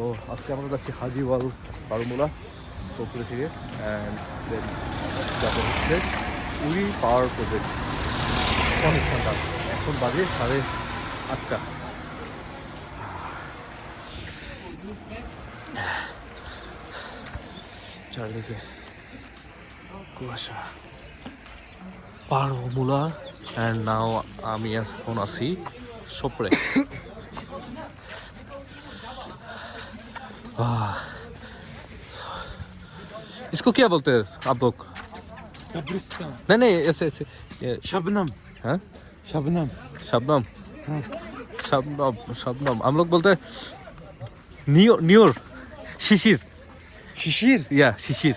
তো আজকে আমরা যাচ্ছি হাজিওয়াল বারুমুলা, সোপুরে থেকে অ্যান্ড যাব হচ্ছে উড়ি পাওয়ার প্রজেক্ট। অনেক ঠান্ডা এখন বাজে সাড়ে আটটা। চারিদিকে কুয়াশা। বারুমুলা অ্যান্ড নাও আমি এখন আছি वाह इसको क्या बोलते हैं आप लोग कब्रिस्तान नहीं नहीं ऐसे ऐसे ये शबनम हाँ शबनम शबनम हाँ। शबनम शबनम हम लोग बोलते हैं नियोर नियोर शिशिर शिशिर या शिशिर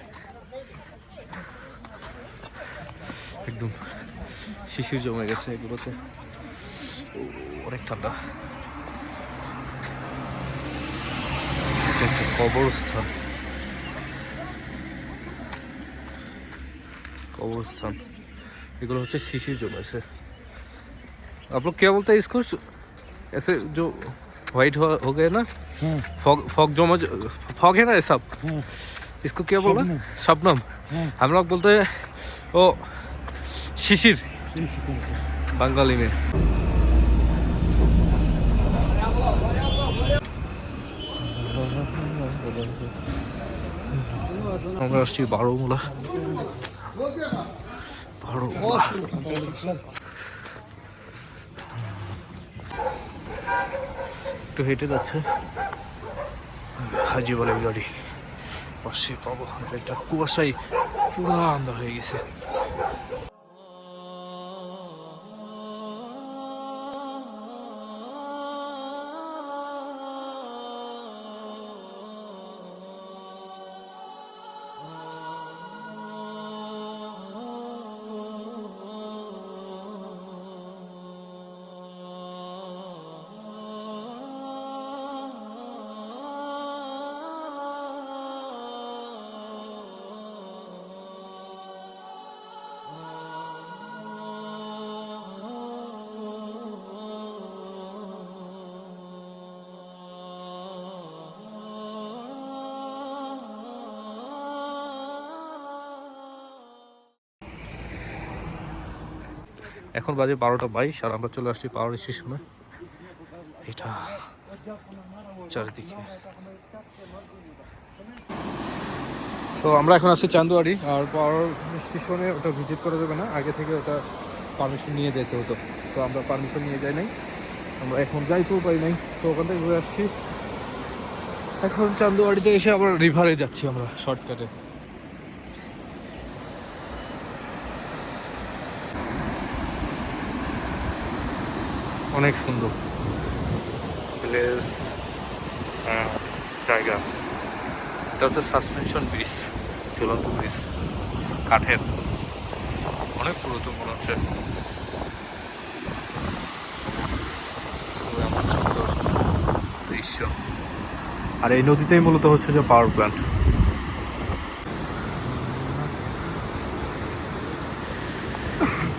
একদম শিশির জমে গেছে এগুলোতে ও, অনেক ঠান্ডা একটা কবরস্থান कब्रिस्तान एगुलो হচ্ছে শিশির জমেছে आप लोग क्या बोलते हैं इसको ऐसे जो वाइट हो, हो गए ना हाँ फॉग फॉग जमा फॉग है ना ये सब हाँ इसको क्या बोला शबनम। शबनम हाँ हम लोग बोलते हैं ओ शिशिर कौन सी कौन सी बंगाली में আমরা আসছি বারোমূলা। বারোমূলা। একটু হেঁটে যাচ্ছে। হাজি বলে গাড়ি। পাশে পাবো একটা কুয়াশাই পুরো আন্দা হয়ে গেছে। এখন বাজে বারোটা বাইশ আর আমরা চলে আসছি পাওয়ার স্টেশনে। এটা চারিদিকে। তো আমরা এখন আছি চান্দুয়ারি আর পাওয়ার স্টেশনে ওটা ভিজিট করা যাবে না। আগে থেকে ওটা পারমিশন নিয়ে যেতে হতো। তো আমরা পারমিশন নিয়ে যাই নাই। আমরা এখন যাইতেও পারি নাই। তো ওখান থেকে ঘুরে আসছি। এখন চান্দুয়ারিতে এসে আবার রিভারে যাচ্ছি আমরা শর্টকাটে অনেক সুন্দর। প্লেস জায়গা। এটা হচ্ছে সাসপেনশন ব্রিজ ঝুলন্ত ব্রিজ কাঠের। অনেক পুরাতন মনে হচ্ছে। আমার সুন্দর দৃশ্য। আর এই নদীতেই মূলত হচ্ছে যে পাওয়ার প্ল্যান্ট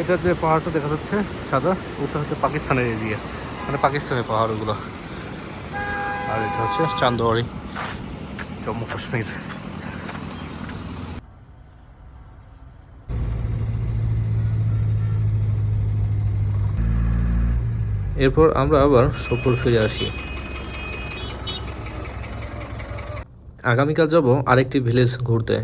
এটা যে পাহাড়টা দেখা যাচ্ছে সাদা, ওটা হচ্ছে পাকিস্তানের এরিয়া। মানে পাকিস্তানের পাহাড় ওগুলো আর এটা হচ্ছে চান্দোয়ারি, জম্মু কাশ্মীর। এরপর আমরা আবার সফর ফিরে আসি। আগামীকাল যাব আরেকটি ভিলেজ ঘুরতে।